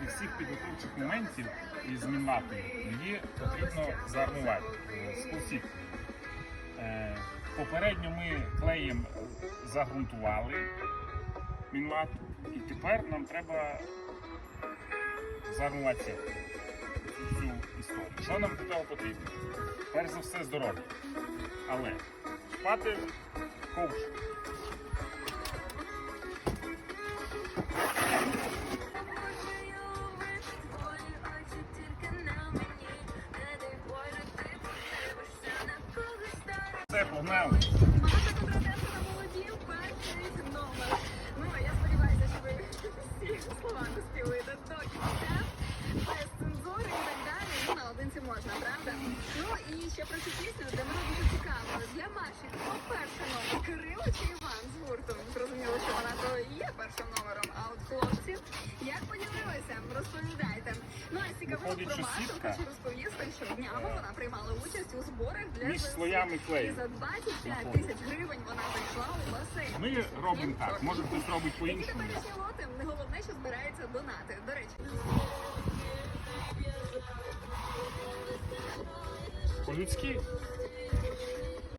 після всіх підготовчих моментів із мінватою її потрібно заармувати е, з полсіткою. Е, Попередньо ми клеєм загрунтували мінвату, і тепер нам треба заармувати сітку. Цю історію. Що нам для того потрібно? Перш за все здоров'я. Але шпати ковш. Все, погнали. Ну, я сподіваюся, що ви всі слова не співаєте до кінця. Без цензури і так далі. Ну, наодинці можна, правда? Ну, і ще про цю пісню для мене дуже цікаво. Для Маші, хто перший номер? Кирило чи Іван з гуртом? Як поділилися? Розповідайте. Ну, а цікавого про що Машу сітка- хочу розповісти, що днями вона приймала участь у зборах для Між ЗСУ. слоями клею. І за 25 тисяч гривень вона зайшла у басейн. Ми робимо так, може хтось робить Які по-іншому. теперішні лоти, не головне, що збирається донати. До речі, По-людськи